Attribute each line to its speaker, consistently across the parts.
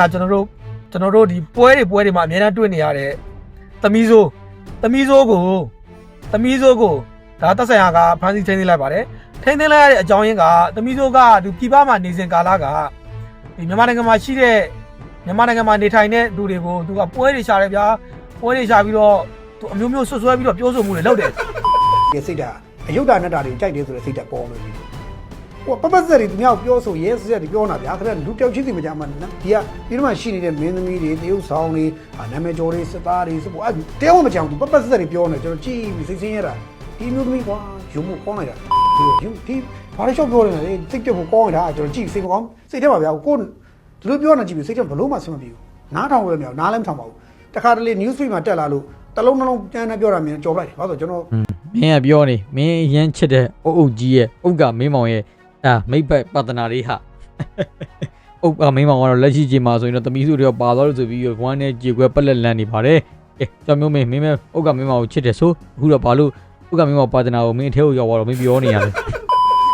Speaker 1: ဒါကျွန်တော်တို့ကျွန်တော်တို့ဒီပွဲတွေပွဲတွေမှာအများအားတွေ့နေရတဲ့သမီးဆိုးသမီးဆိုးကိုသမီးဆိုးကိုဒါတက်ဆိုင်ရာကဖန်စီထိန်းသိမ်းလိုက်ပါတယ်ထိန်းသိမ်းလိုက်ရတဲ့အကြောင်းရင်းကသမီးဆိုးကဒီပြည်ပမှာနေစဉ်ကာလကဒီမြန်မာနိုင်ငံမှာရှိတဲ့မြန်မာနိုင်ငံမှာနေထိုင်တဲ့လူတွေကိုသူကပွဲတွေရှာတယ်ဗျာပွဲတွေရှာပြီးတော့သူအမျိုးမျိုးဆွဆွဲပြီးတော့ပြောဆိုမှုတွေလုပ်တယ်
Speaker 2: ဒီစိတ်ဓာတ်အယုတ်တာနဲ့တာတွေကိုကြိုက်တယ်ဆိုတဲ့စိတ်ဓာတ်ပေါ်လို့ပြီ ဟိုပပစက်တွေသူများကိုပြောဆိုရဲစက်တွေပြောနေတာဗျာခင်ဗျလူတယောက်ချင်းစီမကြမှာနော်ဒီကဒီမှာရှိနေတဲ့မင်းသမီးတွေတရုတ်ဆောင်တွေအာနာမည်ကျော်တွေစစ်သားတွေစပေါ်အဲတယောက်မကြောင်သူပပစက်တွေပြောနေကျွန်တော်ကြည့်ပြီးစိတ်ဆင်းရတာဒီမျိုးသမီးကွာရုံမှုကောင်းလိုက်တာဒီရုံဒီဘာလို့ရှော့ပြောနေလဲစိတ်ပြုတ်ကိုကောင်းနေတာကျွန်တော်ကြည့်စိတ်မကောင်းစိတ်ထဲမှာဗျာကိုဒီလိုပြောနေကြည့်ပြီးစိတ်ထဲဘလို့မှဆင်မပြေဘူးနားထောင်လို့မရဘူးနားလည်းမထောင်ပါဘူးတခါတလေ news feed မှာတက်လာလို့တလုံးနှလုံးတန်းတန်းပြောတာမြင်ကြော်လိုက်တယ်ဘာလို့ကျွန်တော်
Speaker 3: မင်းကပြောနေမင်းရမ်းချစ်တဲ့အုပ်အုပ်ကြီးရဲ့အုပ်ကမင်းမောင်ရဲ့ အာမိတ်ဘက်ပတနာလေးဟာအုပ်ကမင်းမောင်ကတော့လက်ရှိချိန်မှာဆိုရင်တော့တမီးစုတွေကပါသွားလို့ဆိုပြီးဝမ်းနဲ့ကြေခွဲပက်လက်လန်နေပါတယ်ကဲကြောင်မျိုးမင်းမင်းမဲအုပ်ကမင်းမောင်ကိုချစ်တယ်ဆိုအခုတော့ဘာလို့အုပ်ကမင်းမောင်ပတနာကိုမင်းအထဲကိုရောက်သွားတော့မင်းပြောနေရတယ်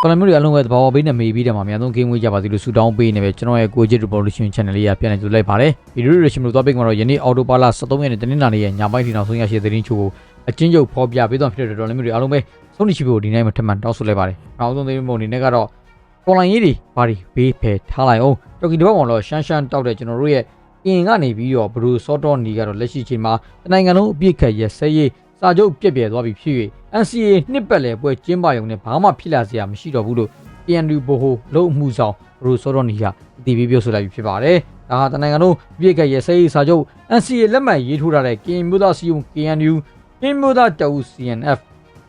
Speaker 3: ကလမျိုးတွေအလုံးပဲတဘာဝဘေးနဲ့မေးပြီးတယ်မှာအများဆုံးဂိမ်းဝေးကြပါသေးလို့ဆူတောင်းပေးနေပဲကျွန်တော်ရဲ့ကိုဂျစ် revolution channel လေးကပြန်လည်ကြိုလိုက်ပါတယ်ဗီဒီယိုတွေရှင်လို့သွားပေးမှာတော့ယနေ့အော်တိုပါလာ73ရက်နေ့တနင်္လာနေ့ရဲ့ညပိုင်းထီနောက်ဆုံးရရှိသတင်းချို့ကိုအချင်းချုပ်ဖော်ပြပေးသွားဖြစ်တဲ့တော်လည်းမျိုးတွေအားလုံးပဲဆုံးနေရှိဖို့ဒီနေ့မှထပ်မံတောင်းဆိုလိုက်ပါတယ်။နောက်ဆုံးသတင်းပုံအနေနဲ့ကတော့ ကွန်လိုင်းရေးတွေဘာတွေဘေးဖယ်ထားလိုက်အောင်တော်ကီဒီဘက်မှာတော့ရှမ်းရှမ်းတောက်တဲ့ကျွန်တော်တို့ရဲ့အင်ကနေပြီးတော့ဘရူစောတော်နီကတော့လက်ရှိချိန်မှာတနိုင်ငံလုံးအပြစ်ခတ်ရဆက်ရေးစာချုပ်ပြက်ပြဲသွားပြီးဖြစ်၍ NCA နှစ်ပတ်လည်ပွဲကျင်းပရုံနဲ့ဘာမှဖြစ်လာစရာမရှိတော့ဘူးလို့ PNU ဘိုဟိုလုံမှုဆောင်ဘရူစောတော်နီကအတည်ပြုပြောဆိုလိုက်ပြီးဖြစ်ပါတယ်။ဒါဟာတနိုင်ငံလုံးအပြစ်ခတ်ရဆက်ရေးစာချုပ် NCA လက်မှတ်ရေးထိုးထားတဲ့ KN မျိုးသားစီယုံ KNU ကင်းမျိုးသားတအူ CNF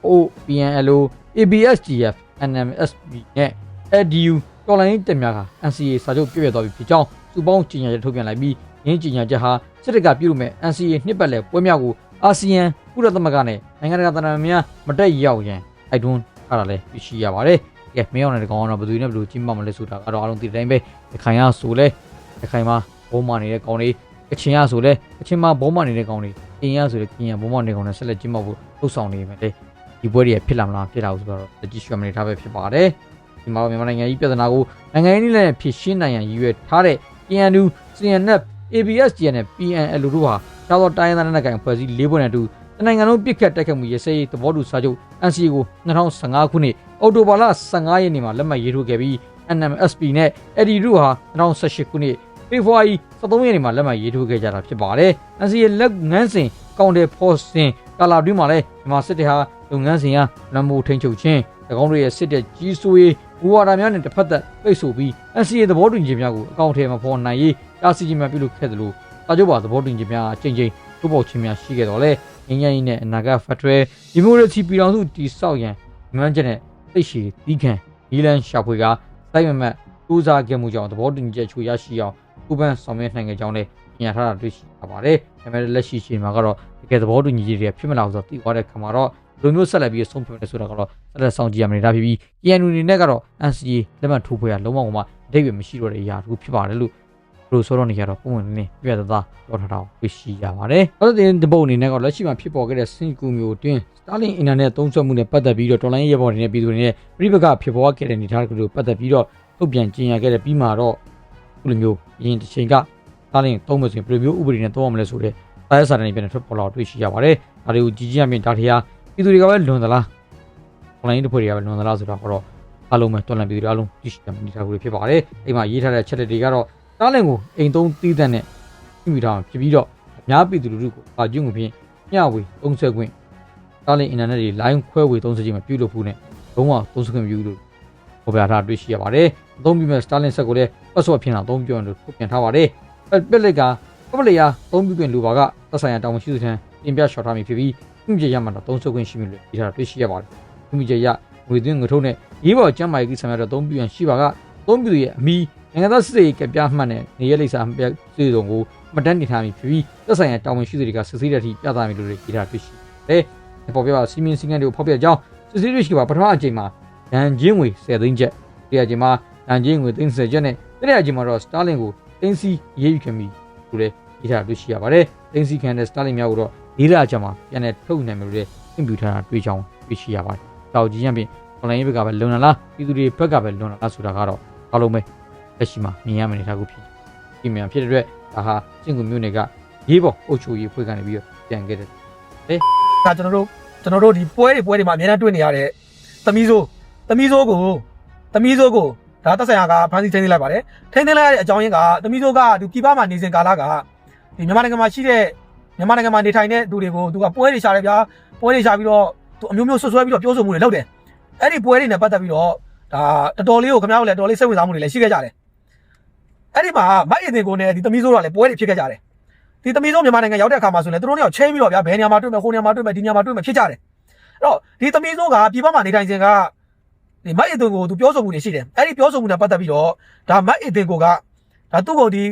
Speaker 3: OPNLO ABSGF NMSB နဲ့ EDU တော်လိုင်းတက်များက NCA စာချုပ်ပြည့်ပြည့်သွားပြီဖြစ်ကြောင်းစုပေါင်းကြေညာချက်ထုတ်ပြန်လိုက်ပြီးရင်းကြေညာချက်ဟာစစ်တပ်ကပြုလုပ်မဲ့ NCA နှစ်ပတ်လည်ပွဲများကိုအာဆီယံကုလသမဂ္ဂနဲ့နိုင်ငံတကာသံတမန်များမတက်ရောက်ရန်အိုက်တွန်းထားတာလည်းသိရှိရပါတယ်။ကဲမင်းအောင်တဲ့ကောင်ကတော့ဘယ်သူနဲ့ဘယ်လိုကြီးမှမလဲဆိုတာကတော့အားလုံးသိတဲ့အတိုင်းပဲရခိုင်ရဆိုလဲရခိုင်မှာဘုံမာနေတဲ့ကောင်တွေကချင်ရဆိုလဲကချင်မှာဘုံမာနေတဲ့ကောင်တွေအင်းရဆိုလဲကင်းရဘုံမာနေတဲ့ကောင်တွေဆက်လက်ကြီးမှဖို့လှုပ်ဆောင်နေမယ်လေဒီပွဲတွေဖြစ်လာမလားဖြစ်လာဘူးဆိုတော့လက်ကြည့်ရှုရမနေထားပဲဖြစ်ပါတယ် ဒီမှာမြန်မာနိုင်ငံကြီးပြဿနာကိုနိုင်ငံရေးနည်းနဲ့ဖြေရှင်းနိုင်ရန်ရည်ရွယ်ထားတဲ့ PNU CNF ABSGN နဲ့ PNL တို့ဟာခြားသောတိုင်းရင်းသားနိုင်ငံဖွဲ့စည်း၄ဘွဲ့နဲ့အတူတနိုင်ငံလုံးပြစ်ခတ်တိုက်ခတ်မှုရစရေးသဘောတူစာချုပ် NCA ကို2015ခုနှစ်အောက်တိုဘာလ15ရက်နေ့မှာလက်မှတ်ရေးထိုးခဲ့ပြီး NMSP နဲ့ EDI တို့ဟာ2018ခုနှစ်ဖေဖော်ဝါရီ23ရက်နေ့မှာလက်မှတ်ရေးထိုးခဲ့ကြတာဖြစ်ပါတယ်။ NCA လက်ငန်းစဉ်ကောင်တယ်ဖော်စင် ကာလာတွင်းမှာလည်းမြန်မာစစ်တပ်ဟာလုပ်ငန်းစဉ်အားလမ်းမိုးထိန်ချုပ်ခြင်း၎င်းတို့ရဲ့စစ်တပ်ကြီးစိုးရေးဘူဝါဒများနဲ့တစ်ဖက်သက်ပိတ်ဆို့ပြီး NCA သဘောတူညီချက်များကိုအကောင့်ထဲမှာဖော်နိုင်ရေးတားဆီးခြင်းများပြုလုပ်ခဲ့သလိုစာချုပ်ပါသဘောတူညီချက်များအကြိမ်ကြိမ်ထုတ်ပေါ်ခြင်းများရှိခဲ့တော့လေငញ្ញရင်နဲ့အနာဂတ်ဖက်ဒရယ်ဒီမိုကရေစီပြည်ထောင်စုတည်ဆောက်ရန်မှန်းချက်နဲ့သိရှိတီးခံနီလန်ရှာဖွေကစိုက်မမတ်စူးစမ်းခဲ့မှုကြောင့်သဘောတူညီချက်ချိုးရရှိအောင်ဥပန်းဆောင်ရွက်နိုင်ခဲ့ကြောင်းလည်းညှာထားတာတွေ့ရှိရပါတယ်။ဒါပေမဲ့လက်ရှိချိန်မှာကတော့ တကယ်သဘောတူညီချက်တွေဖြစ်မလာဘူးဆိုတော့သိသွားတဲ့ခါမှာတော့လူမျိုးဆက်လက်ပြီးဆုံးဖြတ်မယ်ဆိုတာကတော့ဆက်လက်ဆောင်ကြည့်ရမယ်ဒါဖြစ်ပြီး KNU အနေနဲ့ကတော့ NCA လက်မှတ်ထိုးဖွဲ့ရလုံးဝမှအတိတ်ပဲမရှိတော့တဲ့အရာတစ်ခုဖြစ်ပါတယ်လို့ဘလို့ဆိုတော့နေရတော့ပုံမှန်နေပြပြသားသားပြောထားတာကိုတွေ့ရှိရပါတယ်။အဲ့ဒီဒီပုံအနေနဲ့ကလက်ရှိမှာဖြစ်ပေါ်ခဲ့တဲ့စင်ကူမျိုးတွင် Starlink Internet သုံးစွဲမှုနဲ့ပတ်သက်ပြီးတော့ online ရေပေါ်တွေနဲ့ပြည်သူတွေနဲ့ပြည်ပကဖြစ်ပေါ်ခဲ့တဲ့အနေအထားတွေကိုပတ်သက်ပြီးတော့ထုတ်ပြန်ကြေညာခဲ့တဲ့ပြီးမှတော့ခုလိုမျိုးရင်းတစ်ချိန်က Starlink သုံးမယ်ဆိုရင်ဘယ်လိုမျိုးဥပဒေနဲ့သုံးရမလဲဆိုတဲ့ စာရေးစာတမ်းတွေပြန်ထွက်ပေါ်လာတွေ့ရှိရပါတယ်။ဒါတွေကိုကြည်ကြည်အမြင်ဒါထရာပြည်သူတွေကပဲလွန်သလား online တစ်ဖွဲ့တွေကပဲလွန်သလားဆိုတော့တော့အားလုံးပဲတော်လန်ပြည်သူတွေအားလုံးသိရှိကြမှာနေထားမှုတွေဖြစ်ပါတယ်။အိမ်မှာရေးထားတဲ့ချက်လက်တွေကတော့ Starlink ကိုအိမ်သုံးသီးသန့်နဲ့ပြုမိထားဖြစ်ပြီးတော့အများပြည်သူလူထုကိုအာကျုံငွေဖြင့်မျှဝေသုံးဆွဲခွင့် Starlink internet တွေ line ခွဲဝေသုံးဆွဲခြင်းမှာပြုလုပ်ဖို့နဲ့လုံးဝသုံးဆွဲခွင့်ပြုလို့ပေါ်ပြထားတွေ့ရှိရပါတယ်။အသုံးပြုမဲ့ Starlink ဆက်ကိုလည်း password ဖြင့်တော့အသုံးပြုရလို့ထုတ်ပြန်ထားပါတယ်။ပက်လက်က ပပလျာသုံးပြုခွင့်လိုပါကသက်ဆိုင်ရာတာဝန်ရှိသူထံတင်ပြလျှောက်ထားမည်ဖြစ်ပြီးပြုမြရမှာတော့သုံးဆွဲခွင့်ရှိမည်လို့ဒီထားတွေ့ရှိရပါတယ်။ပြုမြရငွေသွင်းငွေထုတ်နဲ့ရေးပေါ်ကျမ်းမာရေးကိစ္စများတော့သုံးပြုရန်ရှိပါကသုံးပြုရဲ့အမီနိုင်ငံသားစစ်ရေးကပြမှတ်နဲ့နေရလိမ့်စာပြစီစုံကိုမတန်းနေထားမည်ဖြစ်ပြီးသက်ဆိုင်ရာတာဝန်ရှိသူတွေကစစ်ဆေးတဲ့အထိပြသမည်လို့ဒီထားတွေ့ရှိတယ်။ပေါ်ပြပါစီမင်းစည်းကမ်းတွေကိုဖောက်ပြကြောင်းစစ်ဆေးတွေ့ရှိပါပထမအကြိမ်မှာဒဏ်ချင်းငွေ10သိန်းချက်ဒီအကြိမ်မှာဒဏ်ချင်းငွေ30ချက်နဲ့တတိယအကြိမ်မှာတော့ Starlink ကိုတင်းစီရေးယူခင်ပြီးလို့လည်း ဒီထားတွေ့ရှိရပါတယ်။တင်းစီခံတဲ့ Starlink များကိုတော့ဒီလအကြမှာပြန်လည်ထုတ်နိုင်မယ်လို့လည်းအင်ပြူထားတာတွေ့ချောင်းတွေ့ရှိရပါတယ်။တောက်ကြီးရန်ဖြင့် online ဘက်ကပဲလွန်လာလားပြည်သူတွေဘက်ကပဲလွန်လာလားဆိုတာကတော့အားလုံးပဲလက်ရှိမှာမြင်ရမယ့်အနေအထားကိုဖြစ်ဒီမြန်ဖြစ်တဲ့အတွက်ဒါဟာစင်ကူမျိုးတွေကရေးပေါ်အုပ်ချုပ်ရေးဖွဲ့ကနေပြီးတော့ပြန်ခဲ့တယ်
Speaker 1: ဒါကျွန်တော်တို့ကျွန်တော်တို့ဒီပွဲတွေပွဲတွေမှာအများအားတွေ့နေရတဲ့သမီးဆိုးသမီးဆိုးကိုသမီးဆိုးကိုဒါတက်ဆိုင်ရာကဖမ်းဆီးထိန်းသိမ်းလိုက်ပါတယ်ထိန်းသိမ်းလိုက်ရတဲ့အကြောင်းရင်းကသမီးဆိုးကဒီပြည်ပမှာနေစဉ်ကာလက ဒီမြန်မာနိုင်ငံမှာရှိတဲ့မြန်မာနိုင်ငံမှာနေထိုင်တဲ့သူတွေကိုသူကပွဲတွေရှာတယ်ဗျာပွဲတွေရှာပြီးတော့သူအမျိုးမျိုးဆွဆွဲပြီးတော့ပြောဆိုမှုတွေလုပ်တယ်အဲ့ဒီပွဲတွေနဲ့ပတ်သက်ပြီးတော့ဒါတော်တော်လေးကိုခင်ဗျားတို့လည်းတော်တော်လေးစိတ်ဝင်စားမှုတွေလည်းရှိခဲ့ကြတယ်အဲ့ဒီမှာမိုက်အင်တင်ကိုနဲ့ဒီသမီးဆိုးကလည်းပွဲတွေဖြစ်ခဲ့ကြတယ်ဒီသမီးဆုံးမြန်မာနိုင်ငံရောက်တဲ့အခါမှာဆိုရင်လည်းသူတို့နဲ့ချင်းပြီးတော့ဗျာဘယ်နေရာမှာတွေ့မယ်ဟိုနေရာမှာတွေ့မယ်ဒီနေရာမှာတွေ့မယ်ဖြစ်ကြတယ်အဲ့တော့ဒီသမီးဆုံးကပြည်ပမှာနေထိုင်ခြင်းကဒီမတ်အစ်တင်ကိုသူပြောဆိုမှုတွေရှိတယ်အဲ့ဒီပြောဆိုမှုနဲ့ပတ်သက်ပြီးတော့ဒါမတ်အစ်တင်ကိုကဒါသူ့ကိုဒီ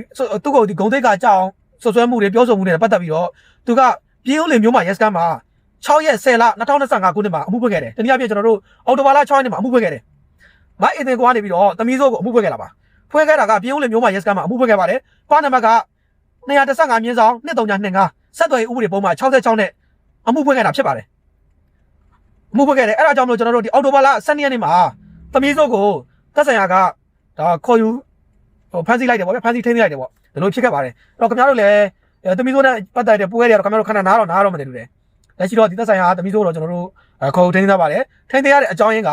Speaker 1: သူ့ကိုဒီဂုံတိတ်ကကြောက် ဆွဆွဲမှုတွေပြောဆိုမှုတွေနဲ့ပတ်သက်ပြီးတော့သူကပြည်ဦးလင်မျိုးမှာရက်စကန်မှာ6ရက်10လ2025ခုနှစ်မှာအမှုဖွင့်ခဲ့တယ်တနည်းအားဖြင့်ကျွန်တော်တို့အော်တိုဘာလ6ရက်နေ့မှာအမှုဖွင့်ခဲ့တယ်မတ်အစ်တင်ကိုကနေပြီးတော့သမီးဆုံးကိုအမှုဖွင့်ခဲ့တာပါဖွင့်ခဲ့တာကပြည်ဦးလင်မျိုးမှာရက်စကန်မှာအမှုဖွင့်ခဲ့ပါတယ်ကွာနံပါတ်က215မြင်းဆောင်2325ဆက်သွယ်ရေးဥပဒေပုံမှန်66နဲ့အမှုဖွင့်ခဲ့တာဖြစ်ပါတယ်အမှုဖွင့်ခဲ့တယ်အဲ့ဒါကြောင့်မလို့ကျွန်တော်တို့ဒီအော်တိုဘာလ12ရက်နေ့မှာသမီးစုပ်ကိုသက်ဆိုင်ရာကဒါခေါ်ယူဟိုဖမ်းဆီးလိုက်တယ်ပေါ့ဗျဖမ်းဆီးထိန်းသိမ်းလိုက်တယ်ပေါ့ ဒီလိုဖြစ်ခဲ့ပါတယ်အဲ့တော့ခင်ဗျားတို့လည်းအဲသမီးစုပ်နဲ့ပတ်သက်တဲ့ပွဲတွေကတော့ခင်ဗျားတို့ခဏနားတော့နားတော့မတည်ဘူးလေလက်ရှိတော့ဒီသက်ဆိုင်ရာသမီးစုပ်တော့ကျွန်တော်တို့အဲခေါ်ယူထိန်းသိမ်းထားပါတယ်ထိန်းသိမ်းရတဲ့အကြောင်းရင်းက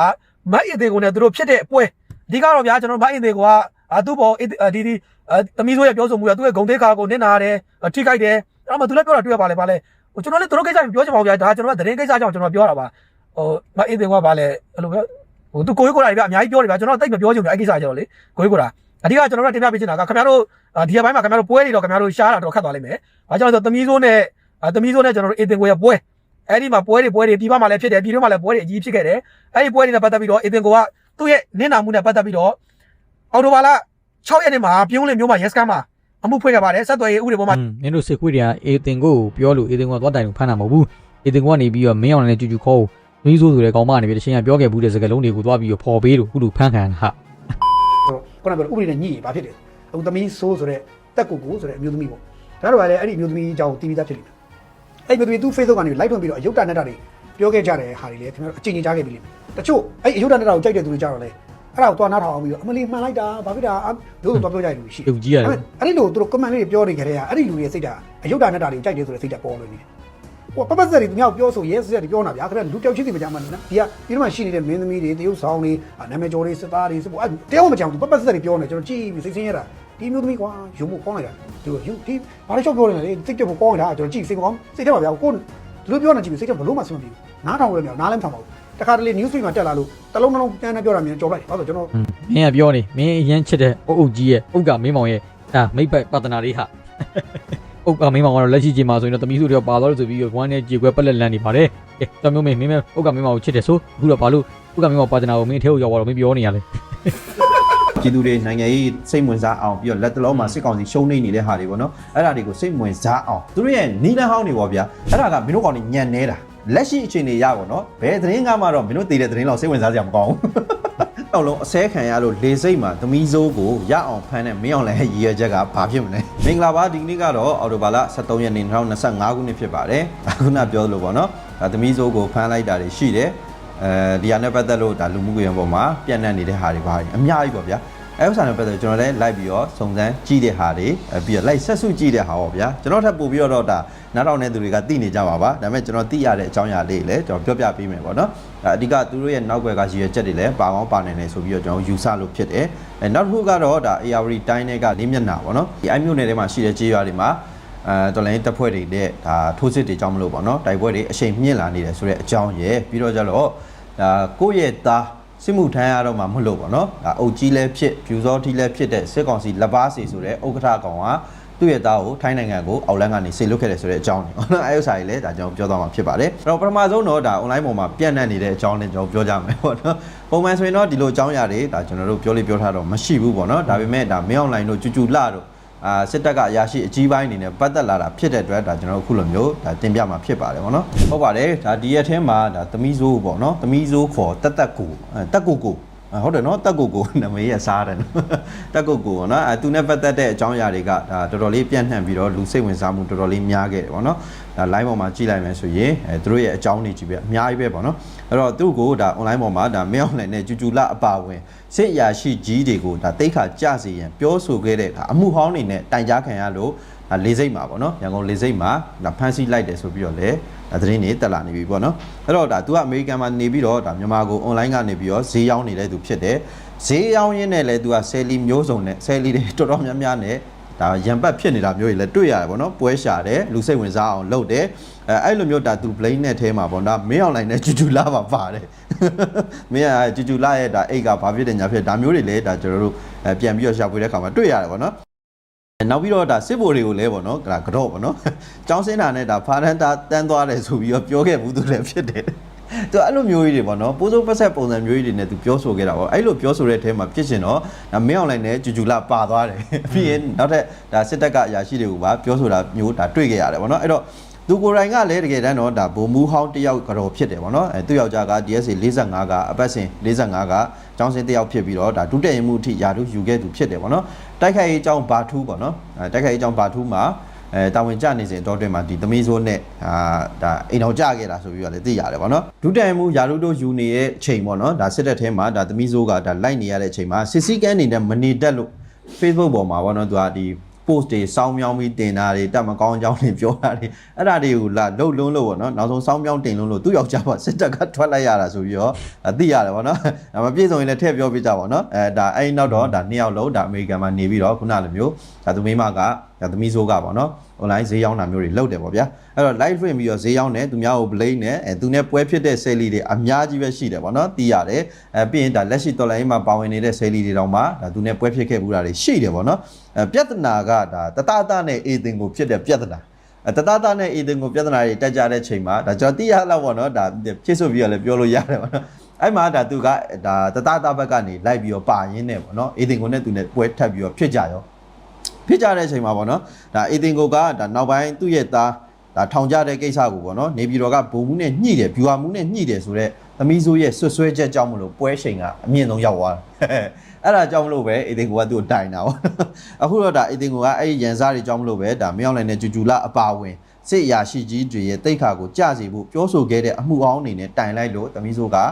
Speaker 1: မတ်အီတင်ကိုနဲ့သူတို့ဖြစ်တဲ့ပွဲအဓိကတော့ဗျာကျွန်တော်မတ်အီတင်ကိုကအာသူ့ဘောဒီဒီအဲသမီးစုပ်ရဲ့ပြောဆိုမှုကသူ့ရဲ့ဂုံသေးခါကိုနစ်နာတယ်ထိခိုက်တယ်အဲ့တော့မှသူလည်းပြောတာတွေ့ရပါလေပါလေဟိုကျွန်တော်လည်းသူတို့ကိစ္စပြောချင်ပါဘူးဗျာဒါကျွန်တော်ကသတင်းကိစ္စကြောင့်ကျွန်တော်ပြောတာပါဟိုမအီတင်ကပါလေအဲ့လိုပဲဟိုသူကိုကြီးကိုယ်တိုင်ဗျာအများကြီးပြောတယ်ဗျာကျွန်တော်တိတ်မပြောချင်ဘူးအဲ့ကိစ္စကြောင့်လေကိုကြီးကိုယ်တိုင်အဓိကကျွန်တော်တို့တင်ပြပေးချင်တာကခင်ဗျားတို့ ဒီဘက်မှာခင်ဗျားတို့ပွဲတွေတော့ခင်ဗျားတို့ရှားတာတော့ခတ်သွားလိမ့်မယ်။ဘာကြောင့်လဲဆိုတော့သမီးဆိုးနဲ့သမီးဆိုးနဲ့ကျွန်တော်တို့အီတင်ကိုရဲ့ပွဲအဲ့ဒီမှာပွဲတွေပွဲတွေပြည်ပမှာလည်းဖြစ်တယ်ပြည်တွင်းမှာလည်းပွဲတွေအကြီးဖြစ်ခဲ့တယ်။အဲ့ဒီပွဲတွေနဲ့ပတ်သက်ပြီးတော့အီတင်ကိုကသူ့ရဲ့နင့်နာမှုနဲ့ပတ်သက်ပြီးတော့အော်တိုဘာလ6ရက်နေ့မှာပြုံးလင်မျိုးမှာရက်စကန်မှာအမှုဖွင့်ခဲ့ပါတယ်ဆက်သွယ်ရေးဥပဒေပေါ်မှာ
Speaker 3: อืมနင်တို့စစ်ခွေးတွေကအေတင်ကိုပြောလို့အေတင်ကိုကသွားတိုင်လို့ဖမ်းတာမဟုတ်ဘူးအေတင်ကိုကနေပြီးတော့မင်းအောင်လည်းကြူကြူခေါ်မင်းဆိုးဆိုတဲ့ကောင်မကနေပြီးတချင်းကပြောခဲ့ဘူးတဲ့စကားလုံးတွေကိုသွားပြီးတော့ပေါ်ပေးလို့ခုလိုဖမ်းခံတာဟာ
Speaker 2: ခုနကပြောဥပဒေနဲ့ညှိရင်ဘာဖြစ်လဲ အခုသမီးဆိုးဆိုတဲ့တက်ကူကူဆိုတဲ့အမျိုးသမီးပေါ့ဒါတော့လည်းအဲ့ဒီအမျိုးသမီးအကြောင်းတီးပြီးသားဖြစ်လိမ့်မယ်အဲ့ဒီအမျိုးသမီးသူ့ Facebook ကနေလိုက်ထွင်ပြီးတော့အယုတ်တာနဲ့တာတွေပြောခဲ့ကြတဲ့ဟာတွေလည်းခင်ဗျားတို့အချိန်ချင်းကြားခဲ့ပြီလိမ့်မယ်တချို့အဲ့အယုတ်တာနဲ့တာကိုကြိုက်တဲ့သူတွေကြတော့လေအဲ့ဒါကိုသွားနားထောင်အောင်ပြီးတော့အမလီမှန်လိုက်တာဘာဖြစ်တာလို့သွားပြောကြတဲ့လူရှိ
Speaker 3: ပြုတ်ကြီးရတယ်
Speaker 2: အဲ့ဒီလိုသူတို့ comment လေးပြောနေကြတဲ့အဲ့ဒီလူတွေစိတ်ဓာတ်အယုတ်တာနဲ့တာတွေကြိုက်တယ်ဆိုတဲ့စိတ်ဓာတ်ပေါ်လို့နေတယ် ဟိုပပစက်တွေသူများပြောဆိုရဲစက်တွေပြောနေတာဗျာခင်ဗျာလူတယောက်ချင်းစီမကြမ်းမှန်းနော်ဒီကဒီမှာရှိနေတဲ့မင်းသမီးတွေတရုတ်ဆောင်တွေနာမည်ကျော်တွေစစ်သားတွေစပေါ်အဲ့တယောက်မကြမ်းဘူးပပစက်တွေပြောနေကျွန်တော်ကြည့်ပြီးစိတ်ဆင်းရတာဒီမျိုးသမီးကွာရုံမှုပေါင်းလိုက်တာသူယူဒီဘာလို့ချောက်ပြောနေလဲစိတ်ကြက်ကိုပေါင်းနေတာကျွန်တော်ကြည့်စိတ်မကောင်းစိတ်ထဲမှာဗျာကိုလူပြောနေကြည့်ပြီးစိတ်ထဲဘလို့မှဆင်မပြေဘူးနားထောင်လို့လည်းမရနားလည်းမထောင်ပါဘူးတခါတလေ news feed မှာတက်လာလို့တလုံးလုံးတန်းတန်းပြောတာမျိုးကြော်လိုက်ဘာလို့ကျွန်တော်
Speaker 3: อืมမင်းကပြောနေမင်းအရင်ချစ်တဲ့အုပ်အုပ်ကြီးရဲ့အုပ်ကမင်းမောင်ရဲ့ဒါမိဘပတနာလေးဟာ အုပ်ကမင်းမောင်ကတော့လက်ရှိချိန်မှာဆိုရင်တော့တမီးစုတွေပါသွားလို့ဆိုပြီးတော့ဝမ်းနဲ့ကြေကွဲပက်လက်လန်းနေပါတယ်ကဲတော်မျိုးမင်းမင်းအုပ်ကမင်းမောင်ကိုချစ်တယ်ဆိုအခုတော့ဘာလို့အုပ်ကမင်းမောင်ပတနာကိုမင်းထဲကိုရောက်သွားတော့မင်းပြောနေရလဲ
Speaker 4: ပြည်သူတွေနိုင်ငံရေးစိတ်ဝင်စားအောင်ပြီးတော့လက်တလုံးမှာစစ်ကောင်စီရှုံးနေနေတဲ့ဟာတွေပေါ့နော်အဲ့ဒါတွေကိုစိတ်ဝင်စားအောင်သူတို့ရဲ့နီလန်းဟောင်းတွေပေါ့ဗျာအဲ့ဒါကမင်းတို့ကောင်တွေညံနေတာလက်ရှိအခြေအနေရပေါ့နော်ဘယ်သတင်းကမှတော့မင်းတို့တည်တဲ့သတင်းလောက်စိတ်ဝင်စားစရာမကောင်းဘူး တော့လုံးအစဲခံရလို့လေစိတ်မှာသမီးစိုးကိုရအောင်ဖမ်းတဲ့မင်းအောင်လည်းရည်ရွယ်ချက်ကဘာဖြစ်မလဲမင်္ဂလာပါဒီကနေ့ကတော့အော်တိုဘာလ23ရက်နေ့2025ခုနှစ်ဖြစ်ပါတယ်အခုနပြောလို့ပေါ့နော်ဒါသမီးစိုးကိုဖမ်းလိုက်တာတွေရှိတယ်အဲဒီဟာနဲ့ပတ်သက်လို့ဒါလူမှုကွန်ရက်ပေါ်မှာပြန့်နှံ့နေတဲ့ဟာတွေပါတယ်အများကြီးပေါ့ဗျာ အဲဥစ္စာနဲ့ပတ်သက်ကျွန်တော်လည်းလိုက်ပြီးတော့စုံစမ်းကြည့်တဲ့ဟာတွေအဲပြီးတော့လိုက်ဆက်စုကြည့်တဲ့ဟာပေါ့ဗျာကျွန်တော်ထပ်ပို့ပြီးတော့ဒါနားထောင်တဲ့သူတွေကသိနေကြပါပါဒါပေမဲ့ကျွန်တော်သိရတဲ့အကြောင်းအရာလေးလည်းကျွန်တော်ပြောပြပေးမယ်ပေါ့နော်အဲအဓိကသူတို့ရဲ့နောက်ွယ်ကရည်ရွယ်ချက်တွေလည်းပါကောင်းပါနေတယ်ဆိုပြီးတော့ကျွန်တော်ယူဆလို့ဖြစ်တယ်အဲနောက်တစ်ခုကတော့ဒါ ARD တိုင်းတွေကလေးမျက်နှာပေါ့နော်ဒီအိုင်မြို့နယ်ထဲမှာရှိတဲ့ကြေးရွာတွေမှာအဲတော်လိုင်းတပ်ဖွဲ့တွေနဲ့ဒါထိုးစစ်တွေကြောင်းမလို့ပေါ့နော်တိုက်ပွဲတွေအရှိန်မြင့်လာနေတယ်ဆိုတဲ့အကြောင်းရယ်ပြီးတော့ကျတော့ဒါကိုယ့်ရဲ့သား စစ်မှုထမ်းရတော့မှမဟုတ်လို့ပေါ့နော်ဒါအုတ်ကြီးလည်းဖြစ်ဖြူစောထီးလည်းဖြစ်တဲ့စစ်ကောင်စီလက်ပါစီဆိုတဲ့ဥက္ကဋ္ဌကောင်ကသူ့ရဲ့သားကိုထိုင်းနိုင်ငံကိုအောက်လန်းကနေဆေလွတ်ခဲ့တယ်ဆိုတဲ့အကြောင်းတွေဟုတ်လားအဲဥစ္စာကြီးလည်းဒါကျွန်တော်ပြောသွားမှာဖြစ်ပါတယ်အဲ့တော့ပထမဆုံးတော့ဒါ online ပေါ်မှာပြန့်နှံ့နေတဲ့အကြောင်းလေးကျွန်တော်ပြောကြမယ်ပေါ့နော်ပုံမှန်ဆိုရင်တော့ဒီလိုအကြောင်းအရာတွေဒါကျွန်တော်တို့ပြောလို့ပြောထားတော့မရှိဘူးပေါ့နော်ဒါပေမဲ့ဒါမင်း online တို့ကျူကျူလာတို့ အာစစ်တပ်ကအရာရှိအကြီးပိုင်းအနေနဲ့ပတ်သက်လာတာဖြစ်တဲ့အတွက်ဒါကျွန်တော်တို့အခုလိုမျိုးဒါတင်ပြမှာဖြစ်ပါတယ်ဗောနော်ဟုတ်ပါတယ်ဒါဒီရက်ထဲမှာဒါသမီးစိုးပေါ့နော်သမီးစိုးခေါ်တက်တက်ကိုအဲတက်ကိုကိုအာ ဟုတ်တယ်နော်တက်ကိုကိုနာမည်ရစားတယ်နော်တက်ကိုကိုပေါ့နော်အဲသူနဲ့ပတ်သက်တဲ့အကြောင်းအရာတွေကဒါတော်တော်လေးပြန့်နှံ့ပြီးတော့လူစိတ်ဝင်စားမှုတော်တော်လေးများခဲ့တယ်ပေါ့နော်ဒါ line ပေါ်မှာကြည့်လိုက်မယ်ဆိုရင်အဲသူတို့ရဲ့အကြောင်းတွေကြီးပဲအများကြီးပဲပေါ့နော်အဲ့တော့သူ့ကိုဒါ online ပေါ်မှာဒါမင်းအောင်လှိုင်နဲ့ဂျူဂျူလာအပါဝင်စစ်ရာရှိကြီးတွေကိုဒါတိတ်ခါကြစီရန်ပြောဆိုခဲ့တဲ့ဒါအမှုဟောင်းတွေနဲ့တိုင်ကြားခံရလို့ဒါ လေစိတ်မှာပေါ့နော်ရန်ကုန်လေစိတ်မှာဒါဖမ်းဆီးလိုက်တယ်ဆိုပြီးတော့လေသတင်းတွေတက်လာနေပြီပေါ့နော်အဲ့တော့ဒါသူကအမေရိကန်မှာနေပြီးတော့ဒါမြန်မာကိုအွန်လိုင်းကနေပြီးတော့ဈေးရောင်းနေတဲ့သူဖြစ်တယ်ဈေးရောင်းရင်းနဲ့လည်းသူကဆယ်လီမျိုးစုံနဲ့ဆယ်လီတွေတော်တော်များများနဲ့ဒါရံပတ်ဖြစ်နေတာမျိုးတွေလည်းတွေ့ရတယ်ပေါ့နော်ပွဲရှာတယ်လူစိတ်ဝင်စားအောင်လုပ်တယ်အဲအဲ့လိုမျိုးဒါသူ blame နဲ့ထဲမှာပေါ့ဒါမင်း online နဲ့ဂျူဂျူလာပါပါတယ်မင်းကဂျူဂျူလာရဲ့ဒါအိတ်ကဘာဖြစ်တယ်ညာဖြစ်ဒါမျိုးတွေလည်းဒါကျွန်တော်တို့ပြန်ပြီးတော့ရှာဖွေတဲ့အခါမှာတွေ့ရတယ်ပေါ့နော် နောက်ပြီးတော့ဒါစစ်ဘိုလ်တွေကိုလည်းပေါ့နော်ဒါကတော့ပေါ့နော်ចောင်းစင်းတာနဲ့ဒါဖားတန်းတာတန်းသွားတယ်ဆိုပြီးတော့ပြောခဲ့ဘူးသူလည်းဖြစ်တယ်သူအဲ့လိုမျိုးကြီးတွေပေါ့နော်ပိုးစိုးပတ်ဆက်ပုံစံမျိုးကြီးတွေနဲ့သူပြောဆိုခဲ့တာပေါ့အဲ့လိုပြောဆိုတဲ့အထဲမှာဖြစ်ရှင်တော့ဒါမင်းအောင်လိုက်နဲ့ဂျူဂျူလာပါသွားတယ်ပြီးရင်နောက်ထပ်ဒါစစ်တပ်ကအရာရှိတွေကိုပါပြောဆိုတာမျိုးဒါတွေ့ခဲ့ရတယ်ပေါ့နော်အဲ့တော့ သူကိုယ်တိုင်ကလည်းတကယ်တမ်းတော့ဒါဘုံမူဟောင်းတယောက်ကတော့ဖြစ်တယ်ပေါ့နော်အဲသူ့ယောက်ျားက DSA 45ကအပတ်စဉ်45ကကျောင်းစင်းတယောက်ဖြစ်ပြီးတော့ဒါဒုတက်ရင်မှုအထိယာတုယူခဲ့သူဖြစ်တယ်ပေါ့နော်တိုက်ခိုက်ရေးအကြောင်းဘာထူးပေါ့နော်အဲတိုက်ခိုက်ရေးအကြောင်းဘာထူးမှာအဲတာဝန်ကျနေစဉ်တော့တွင်မှာဒီသမီးစိုးနဲ့အာဒါအိမ်တော်ကြခဲ့တာဆိုပြီးတော့လည်းသိရတယ်ပေါ့နော်ဒုတက်ရင်မှုယာတုတို့ယူနေရဲ့အချိန်ပေါ့နော်ဒါစစ်တပ်ထဲမှာဒါသမီးစိုးကဒါလိုက်နေရတဲ့အချိန်မှာစစ်စည်းကမ်းနေနဲ့မနေတတ်လို့ Facebook ပေါ်မှာပေါ့နော်သူကဒီ post တွေစောင်းမြောင်းပြီးတင်တာတွေတက်မကောင်းကြောင်းတွေပြောတာတွေအဲ့ဒါတွေကိုလာလှုပ်လုံးလို့ပေါ့နော်နောက်ဆုံးစောင်းမြောင်းတင်လုံးလို့သူ့ယောက်ျားပါစစ်တပ်ကထွက်လိုက်ရတာဆိုပြီးတော့အသိရတယ်ပေါ့နော်ဒါမပြည့်စုံရင်လည်းထည့်ပြောပြကြပါတော့နော်အဲဒါအဲ့ဒီနောက်တော့ဒါနှစ်ယောက်လုံးဒါအမေရိကန်မှာနေပြီးတော့ခုနလိုမျိုးဒါသူမိမက ဒါသမီးဆိုးကပေါ့နော် online ဈေးရောင်းတာမျိုးတွေလုပ်တယ်ပေါ့ဗျာအဲ့တော့ live ဖွင့်ပြီးတော့ဈေးရောင်းတယ်သူများကို blame နဲ့အဲသူနဲ့ပွဲဖြစ်တဲ့ sale တွေအများကြီးပဲရှိတယ်ပေါ့နော်သိရတယ်အဲပြီးရင်ဒါလက်ရှိတော်လိုင်းမှာပါဝင်နေတဲ့ sale တွေတောင်မှဒါသူနဲ့ပွဲဖြစ်ခဲ့ဘူးတာတွေရှိတယ်ပေါ့နော်အဲပြဿနာကဒါတတတနဲ့အေတင်ကိုဖြစ်တဲ့ပြဿနာအဲတတတနဲ့အေတင်ကိုပြဿနာတွေတက်ကြတဲ့ချိန်မှာဒါကျွန်တော်သိရလောက်ပေါ့နော်ဒါဖြစ်ဆိုပြီးတော့လည်းပြောလို့ရတယ်ပေါ့နော်အဲ့မှာဒါသူကဒါတတတဘက်ကနေလိုက်ပြီးတော့ပါရင်းနဲ့ပေါ့နော်အေတင်ကိုနဲ့သူနဲ့ပွဲထပ်ပြီးတော့ဖြစ်ကြရော ဖြစ်ကြတဲ့အချိန်မှာပေါ့နော်ဒါအေတင်ကိုကဒါနောက်ပိုင်းသူ့ရဲ့သားဒါထောင်ကြတဲ့ကိစ္စကိုပေါ့နော်နေပြည်တော်ကဘုံမှုနဲ့ညှိတယ်ဗျူဟာမှုနဲ့ညှိတယ်ဆိုတော့သမီးဆိုးရဲ့ဆွဆွဲချက်ကြောင့်မလို့ပွဲချိန်ကအမြင့်ဆုံးရောက်သွားတယ်အဲ့ဒါကြောင့်မလို့ပဲအေတင်ကိုကသူ့ကိုတိုင်တာပေါ့အခုတော့ဒါအေတင်ကိုကအဲ့ဒီရန်စားတွေကြောင့်မလို့ပဲဒါမင်းအောင်လည်းနဲ့ဂျူဂျူလာအပါဝင်စစ်ရာရှိကြီးတွေရဲ့တိတ်ခါကိုကြစီဖို့ပြောဆိုခဲ့တဲ့အမှုအောင်အနေနဲ့တိုင်လိုက်လို့သမီးဆိုးကဒါ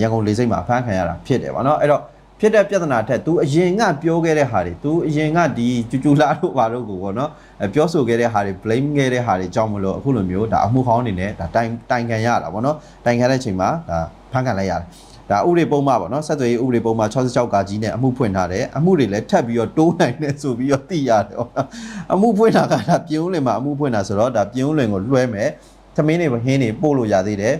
Speaker 4: ရန်ကုန်လေးစိတ်မှာဖမ်းခံရတာဖြစ်တယ်ပေါ့နော်အဲ့တော့ ဖြစ်တဲ့ပြဿနာထက် तू အရင်ကပြောခဲ့တဲ့ဟာတွေ तू အရင်ကဒီကျူကျူလာတို့ဘာလို့ကိုပေါ့နော်အဲပြောဆိုခဲ့တဲ့ဟာတွေ blame ခဲ့တဲ့ဟာတွေကြောင့်မလို့အခုလိုမျိုးဒါအမှုဟောင်းနေနဲ့ဒါတိုင်တိုင်ခံရတာပေါ့နော်တိုင်ခံတဲ့အချိန်မှာဒါဖမ်းခံလိုက်ရတယ်ဒါဥပဒေပုံမှန်ပေါ့နော်ဆက်သွယ်ရေးဥပဒေပုံမှန်66ကကြီးနဲ့အမှုဖွင့်ထားတယ်အမှုတွေလည်းထပ်ပြီးတော့တိုးနိုင်တယ်ဆိုပြီးတော့သိရတယ်ပေါ့နော်အမှုဖွင့်တာကဒါပြင်ဦးလင်မှာအမှုဖွင့်တာဆိုတော့ဒါပြင်ဦးလင်ကိုလွှဲမယ်သမင်းတွေဟင်းတွေပို့လို့ရသေးတယ်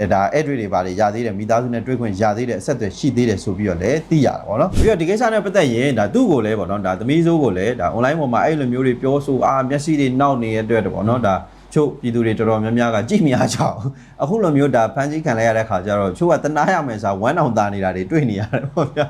Speaker 4: အဲဒါအဲ့တွေတွေပါလေရသေးတယ်မိသားစုနဲ့တွေ့ခွင့်ရသေးတယ်အဆက်အသွယ်ရှိသေးတယ်ဆိုပြီးတော့လည်းသိရတာပေါ့နော်ပြီးတော့ဒီကိစ္စနဲ့ပတ်သက်ရင်ဒါသူ့ကိုလည်းပေါ့နော်ဒါသမီးစိုးကိုလည်းဒါ online ပေါ်မှာအဲ့လိုမျိုးတွေပြောဆိုအာမျက်စိတွေနောက်နေတဲ့အတွက်ပေါ့နော်ဒါ ချို့ပြည်သူတွေတော်တော်များများကကြည့်မရကြဘူးအခုလိုမျိုးဒါဖန်ကြီးခံလိုက်ရတဲ့ခါကျတော့ချို့ကတနာရမယ်ဆိုဝမ်းအောင်တာနေတာတွေတွေ့နေရတယ်ပေါ့ဗျာ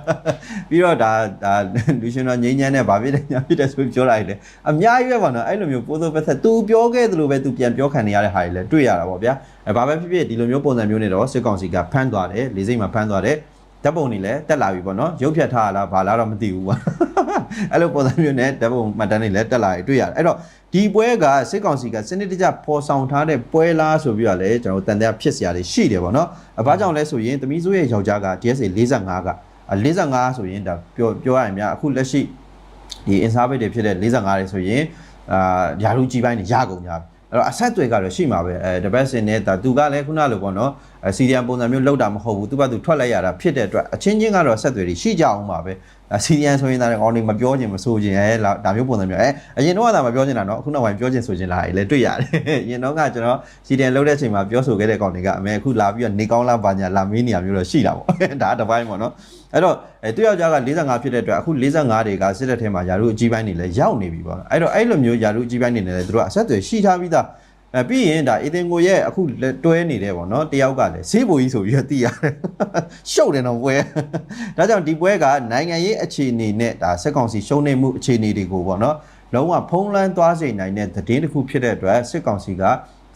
Speaker 4: ပြီးတော့ဒါဒါလူရှင်တော်ငိမ့်ညမ်းနဲ့ဗာဖြစ်တယ်ညာဖြစ်တယ်ဆိုပြီးပြောလိုက်တယ်အများကြီးပဲပေါ့နော်အဲ့လိုမျိုးပိုးသိုးပတ်သက် तू ပြောခဲ့သလိုပဲ तू ပြန်ပြောခံနေရတဲ့ဟာတွေလည်းတွေ့ရတာပေါ့ဗျာအဲဘာပဲဖြစ်ဖြစ်ဒီလိုမျိုးပုံစံမျိုးနဲ့တော့စစ်ကောင်စီကဖမ်းသွားတယ်လေးစိတ်မှာဖမ်းသွားတယ် ဓာတ်ပုံတွေလည်းတက်လာပြီပေါ့နော်ရုပ်ဖြတ်ထားလားဘာလားတော့မသိဘူးပါအဲ့လိုပုံစံမျိုးနဲ့ဓာတ်ပုံမှတ်တမ်းတွေလည်းတက်လာပြီတွေ့ရတယ်အဲ့တော့ဒီပွဲကစစ်ကောင်စီကစနစ်တကျပေါ်ဆောင်ထားတဲ့ပွဲလားဆိုပြီးတော့လည်းကျွန်တော်တို့တန်တရားဖြစ်စရာတွေရှိတယ်ပေါ့နော်အဘာကြောင့်လဲဆိုရင်သမီးစိုးရဲ့ယောက်ျားက DSA 45က45ဆိုရင်ဒါပြောပြောရရင်များအခုလက်ရှိဒီ insabate တွေဖြစ်တဲ့45တွေဆိုရင်အာယာရုကြီးပိုင်းတွေရကုန်ကြပြီအဲ့တော့အဆက်အသွယ်ကတော့ရှိမှာပဲအဲတပတ်စင်နဲ့ဒါသူကလည်းခုနလိုပေါ့နော် အဲစီရီယံပုံစံမျိုးလောက်တာမဟုတ်ဘူးသူကသူထွက်လိုက်ရတာဖြစ်တဲ့အတွက်အချင်းချင်းကတော့ဆက်သွယ်တွေရှိကြအောင်ပါပဲအဲစီရီယံဆိုရင်ဒါလည်းကောင်းနေမပြောချင်မဆိုချင်အဲလာဒါမျိုးပုံစံမျိုးအဲအရင်တော့ကဒါမပြောချင်တာเนาะအခုနောက်ပိုင်းပြောချင်ဆိုချင်လာတယ်လည်းတွေ့ရတယ်အရင်တော့ကကျွန်တော်စီရီယံလောက်တဲ့အချိန်မှာပြောဆိုခဲ့တဲ့ကောင်တွေကအမေအခုလာပြီးတော့နေကောင်းလားဘာညာလာမေးနေရမျိုးတော့ရှိတာပေါ့ဒါကတစ်ပိုင်းပေါ့နော်အဲ့တော့အဲသူယောက်ျားက45ဖြစ်တဲ့အတွက်အခု45တွေကစစ်တပ်ထဲမှာယာရုအကြီးပိုင်းတွေလည်းရောက်နေပြီပေါ့အဲ့တော့အဲ့လိုမျိုးယာရုအကြီးပိုင်းတွေနဲ့လည်းသူတို့ကအဆက်အသွယ်ရှိထားပြီးသား အဲပြီးရင်ဒါအေတင်ကိုရဲ့အခုတွဲနေတယ်ပေါ့နော်တယောက်ကလည်းဆေးဘူကြီးဆိုပြီးတော့သိရတယ်ရှုပ်တယ်တော့ပွဲဒါကြောင့်ဒီပွဲကနိုင်ငံရေးအခြေအနေနဲ့ဒါစက်ကောင်စီရှုံးနေမှုအခြေအနေတွေကိုပေါ့နော်လုံးဝဖုံးလွှမ်းသွားစေနိုင်တဲ့သတင်းတစ်ခုဖြစ်တဲ့အတွက်စစ်ကောင်စီက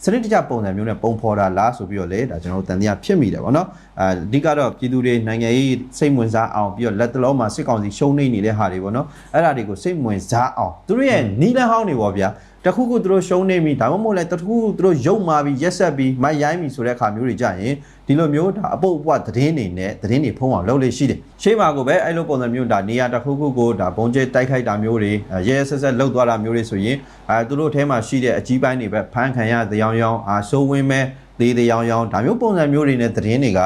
Speaker 4: စနစ်တကျပုံစံမျိုးနဲ့ပုံဖော်တာလားဆိုပြီးတော့လေဒါကျွန်တော်တို့တန်တရားဖြစ်မိတယ်ဗောနော်အဲအဓိကတော့ပြည်သူတွေနိုင်ငံရေးစိတ်ဝင်စားအောင်ပြီးတော့လက်တလုံးမှာစစ်ကောင်စီရှုံးနေနေတဲ့ဟာတွေဗောနော်အဲ့ဒါတွေကိုစိတ်ဝင်စားအောင်သူတို့ရဲ့နီလန်းဟောင်းတွေဗောဗျာ တခုခုသူတို့ရှုံးနေပြီဒါမှမဟုတ်လဲတခုခုသူတို့ရုပ်မာပြီးရက်ဆက်ပြီးမိုက်ရိုင်းပြီးဆိုတဲ့အခါမျိုးတွေကြရင်ဒီလိုမျိုးဒါအပုတ်အပွားသတင်းတွေနဲ့သတင်းတွေဖုံးအောင်လုပ်လို့ရှိတယ်ရှေ့မှာကိုပဲအဲ့လိုပုံစံမျိုးဒါနေရာတခုခုကိုဒါဘုံကျဲတိုက်ခိုက်တာမျိုးတွေအဲရဲရဲဆက်ဆက်လှုပ်သွားတာမျိုးတွေဆိုရင်အဲသူတို့အဲမှာရှိတဲ့အကြီးပိုင်းတွေပဲဖမ်းခံရတရားရောင်းအာဆိုးဝင်းမဲ့သေးတရားရောင်းဒါမျိုးပုံစံမျိုးတွေနဲ့သတင်းတွေက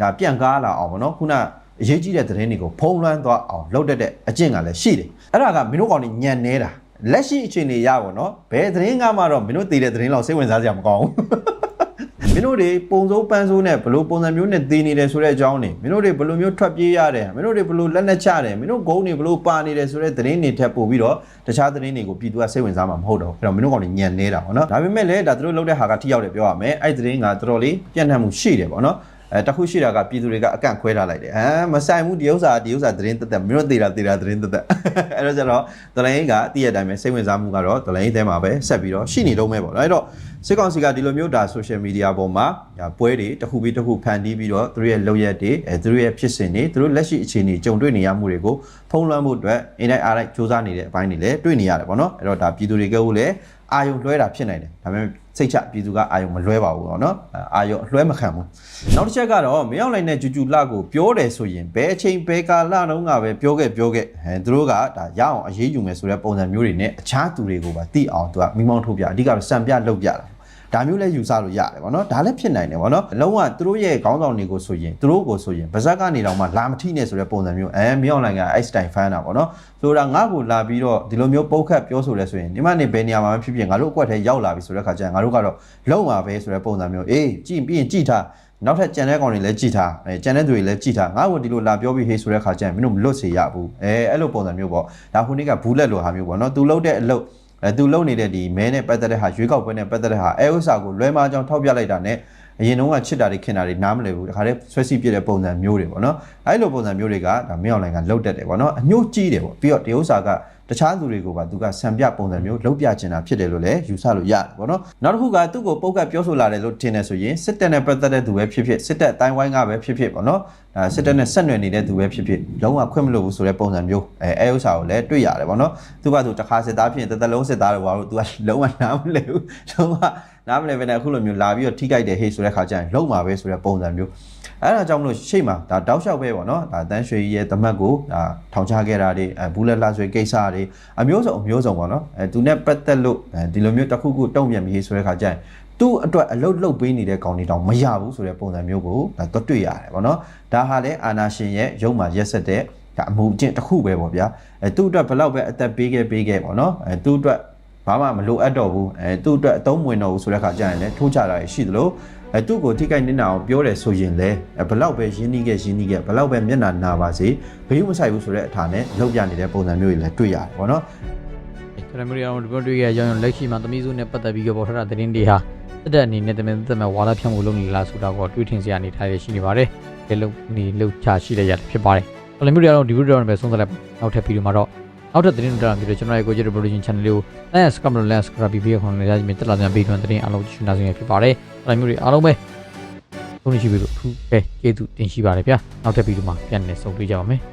Speaker 4: ဒါပြန့်ကားလာအောင်ဗောနော်ခုနအရေးကြီးတဲ့သတင်းတွေကိုဖုံးလွှမ်းသွားအောင်လုပ်တတ်တဲ့အကျင့်ကလည်းရှိတယ်အဲ့ဒါကမင်းတို့ကောင်တွေညံနေတာ လက်ရှိအခြေအနေရပါတော့ဘယ်သတင်းကမှတော့မင်းတို့တည်တဲ့သတင်းလောက်စိတ်ဝင်စားစရာမကောင်းဘူးမင်းတို့တွေပုံစိုးပန်းစိုးနဲ့ဘလို့ပုံစံမျိုးနဲ့တည်နေတယ်ဆိုတဲ့အကြောင်းနေမင်းတို့တွေဘလို့မျိုးထွက်ပြေးရတယ်မင်းတို့တွေဘလို့လက်နဲ့ချတယ်မင်းတို့ဂုံးတွေဘလို့ပါနေတယ်ဆိုတဲ့သတင်းတွေထပ်ပို့ပြီးတော့တခြားသတင်းတွေကိုပြည်သူကစိတ်ဝင်စားမှာမဟုတ်တော့ဘူးအဲ့တော့မင်းတို့ကောင်တွေညံနေတာပေါ့နော်ဒါပေမဲ့လည်းဒါသူတို့လုပ်တဲ့ဟာကထိရောက်တယ်ပြောရမယ်အဲ့ဒီသတင်းကတော်တော်လေးပြန့်နှံ့မှုရှိတယ်ပေါ့နော် အဲတခုရှိတာကပြည်သူတွေကအကန့်ခွဲထားလိုက်တယ်ဟမ်မဆိုင်ဘူးဒီဥစ္စာဒီဥစ္စာသတင်းတက်တက်မင်းတို့တည်တာတည်တာသတင်းတက်တက်အဲ့တော့ကျတော့ဒလိုင်းကတည့်ရတဲ့အတိုင်းပဲစိတ်ဝင်စားမှုကတော့ဒလိုင်းအဲမှာပဲဆက်ပြီးတော့ရှိနေတော့မယ်ပေါ့အဲ့တော့စစ်ကောင်စီကဒီလိုမျိုးဒါ social media ပေါ်မှာဒါပွဲတွေတစ်ခုပြီးတစ်ခုဖန်တီးပြီးတော့သူတို့ရဲ့လုပ်ရက်တွေအဲသူတို့ရဲ့ဖြစ်စဉ်တွေသူတို့လက်ရှိအခြေအနေကြုံတွေ့နေရမှုတွေကိုဖုံးလွှမ်းမှုအတွက်အင်းတိုင်းအားလိုက်စူးစမ်းနေတဲ့အပိုင်းတွေလည်းတွေ့နေရတယ်ပေါ့နော်အဲ့တော့ဒါပြည်သူတွေကလည်းအာယုံလွှဲတာဖြစ်နိုင်တယ်ဒါပေမဲ့ စိတ်ချပြည်သူကအာယုံမလွှဲပါဘူးပေါ့နော်အဲအာယုံအလွှဲမခံဘူးနောက်တစ်ချက်ကတော့မရောက်လိုက်တဲ့ဂျူဂျူလှကိုပြောတယ်ဆိုရင်ဘယ်အချိန်ဘယ်ကာလတုန်းကပဲပြောခဲ့ပြောခဲ့အဲသူတို့ကဒါရအောင်အရေးယူမယ်ဆိုတဲ့ပုံစံမျိုးတွေနဲ့အခြားသူတွေကိုပါသိအောင်သူကမိမောင်းထုတ်ပြအဓိကတော့စံပြလုပ်ပြတာ ဒါမျိုးလဲယူဆလို့ရတယ်ဗောနော်ဒါလည်းဖြစ်နိုင်တယ်ဗောနော်အလုံးဝသူတို့ရဲ့ခေါင်းဆောင်တွေကိုဆိုရင်သူတို့ကိုဆိုရင်ဗဇက်ကနေတော့မှလာမထိနဲ့ဆိုတဲ့ပုံစံမျိုးအဲမြောက်နိုင်ကအဲ့စတိုင်ဖန်တာဗောနော်ဆိုတာငါ့ကိုလာပြီးတော့ဒီလိုမျိုးပုတ်ခတ်ပြောဆိုလဲဆိုရင်ဒီမနေဘယ်နေရာမှာပဲဖြစ်ဖြစ်ငါတို့အကွက်ထဲရောက်လာပြီဆိုတဲ့ခါကျရင်ငါတို့ကတော့လုံမှာပဲဆိုတဲ့ပုံစံမျိုးအေးကြည့်ပြီးရင်ကြည့်ထားနောက်ထပ်ကြံတဲ့ကောင်တွေလည်းကြည်ထားအဲကြံတဲ့သူတွေလည်းကြည်ထားငါ့ကိုဒီလိုလာပြောပြီးဟေးဆိုတဲ့ခါကျရင်မင်းတို့မလွတ်စေရဘူးအဲအဲ့လိုပုံစံမျိုးပေါ့ဒါခုနေ့ကဘူးလက်လိုဟာမျိုးပေါ့နော်သူလှုပ်တဲ့အလုပ် အဲသူလုံနေတဲ့ဒီမဲနဲ့ပတ်သက်တဲ့ဟာရွေးကောက်ပွဲနဲ့ပတ်သက်တဲ့ဟာအဲဥစ္စာကိုလွဲမာကြောင်ထောက်ပြလိုက်တာနဲ့အရင်တုန်းကချစ်တာတွေခင်တာတွေနားမလည်ဘူးတခါတည်းဆွဲစီပြတဲ့ပုံစံမျိုးတွေပေါ့နော်အဲလိုပုံစံမျိုးတွေကဒါမင်းအောင်လိုင်းကလှုပ်တတ်တယ်ပေါ့နော်အညှို့ကြီးတယ်ပေါ့ပြီးတော့ဒီဥစ္စာကတခြားသူတွေကိုပါသူကဆံပြပုံစံမျိုးလှုပ်ပြချင်တာဖြစ်တယ်လို့လည်းယူဆလို့ရတယ်ပေါ့နော်နောက်တစ်ခုကသူ့ကိုပုတ်ကတ်ပြောဆိုလာတယ်လို့ထင်တယ်ဆိုရင်စစ်တပ်နဲ့ပတ်သက်တဲ့သူပဲဖြစ်ဖြစ်စစ်တပ်အတိုင်းဝိုင်းကပဲဖြစ်ဖြစ်ပေါ့နော် ဒါစစ်တပ်နဲ့ဆက်နွယ်နေတဲ့သူပဲဖြစ်ဖြစ်လုံးဝခွင့်မလို့ဘူးဆိုတဲ့ပုံစံမျိုးအဲအဲဥစ္စာကိုလည်းတွေ့ရတယ်ပေါ့နော်သူကသူတစ်ခါစစ်သားဖြစ်ရင်တစ်သက်လုံးစစ်သားတွေပါလို့သူကလုံးဝနားမလည်ဘူးလုံးဝနားမလည်ပဲနဲ့အခုလိုမျိုးလာပြီးတော့ထိကြိုက်တယ်ဟေးဆိုတဲ့ခါကျရင်လုံးမှာပဲဆိုတဲ့ပုံစံမျိုးအဲ့ဒါကြောင့်မလို့ရှေ့မှာဒါတောက်လျှောက်ပဲပေါ့နော်ဒါတန်းရွှေကြီးရဲ့တမတ်ကိုဒါထောင်ချခဲ့တာတွေအဲဘူးလက်လှဆွေကိစ္စတွေအမျိုးစုံအမျိုးစုံပေါ့နော်အဲသူနဲ့ပတ်သက်လို့အဲဒီလိုမျိုးတစ်ခုခုတုံ့ပြန်ပြီးဆိုတဲ့ခါကျရင် သူ့အတွက်အလုတ်လုတ်ပေးနေတဲ့ကောင်တွေတောင်မရဘူးဆိုတဲ့ပုံစံမျိုးကိုဒါတွတ်တွေ့ရတယ်ပေါ့နော်ဒါဟာလည်းအာနာရှင်ရဲ့ရုံမှာရက်ဆက်တဲ့ဒါအမှုအကျင့်တစ်ခုပဲပေါ့ဗျာအဲသူ့အတွက်ဘယ်လောက်ပဲအသက်ပေးခဲ့ပေးခဲ့ပေါ့နော်အဲသူ့အတွက်ဘာမှမလိုအပ်တော့ဘူးအဲသူ့အတွက်အသုံးမဝင်တော့ဘူးဆိုတဲ့ခါကျရင်လည်းထိုးချတာရရှိသလိုအဲသူ့ကိုထိခိုက်နေတာအောင်ပြောတယ်ဆိုရင်လည်းဘယ်လောက်ပဲရင်းနှီးခဲ့ရင်းနှီးခဲ့ဘယ်လောက်ပဲမျက်နှာနာပါစေဘေးမဆိုင်ဘူးဆိုတဲ့အထာနဲ့လောက်ပြနေတဲ့ပုံစံမျိုးတွေလည်းတွေ့ရတယ်ပေါ့နော်
Speaker 3: ကျွန်တော်မျိုးရအောင်ဒီပေါ်တွေ့ရအောင်လက်ရှိမှာသမီးစုနဲ့ပတ်သက်ပြီးပေါ်ထတာသတင်းတွေဟာ တက်တဲ့အနေနဲ့တမန်တက်မဲ့ဝါလာဖြန့်မှုလုပ်နေလားဆိုတာကိုတွေးထင်စရာအနေထားရရှိနေပါတယ်။ဒီလုံနေလှုပ်ချရှိတဲ့ရဖြစ်ပါတယ်။ကျွန်တော်မျိုးရအောင်ဒီဗီဒီယိုတော့ပဲဆုံးသက်လိုက်နောက်ထပ်ဗီဒီယိုမှာတော့နောက်ထပ်သတင်းတွေတော့ပြီးတော့ကျွန်တော်ရဲ့ကိုကြည့်တဲ့ production channel လေးကို like subscribe လုပ် like subscribe ပြီးပြီးခွန်လေးရည်မြတက်လာတဲ့ဗီဒီယိုသတင်းအားလုံးရှင်းတာခြင်းဖြစ်ပါတယ်။ကျွန်တော်မျိုးတွေအားလုံးပဲဆုံးရှိပြီလို့အထူးပဲကျေးဇူးတင်ရှိပါတယ်ဗျာ။နောက်ထပ်ဗီဒီယိုမှာပြန်လည်ဆုံတွေ့ကြပါမယ်။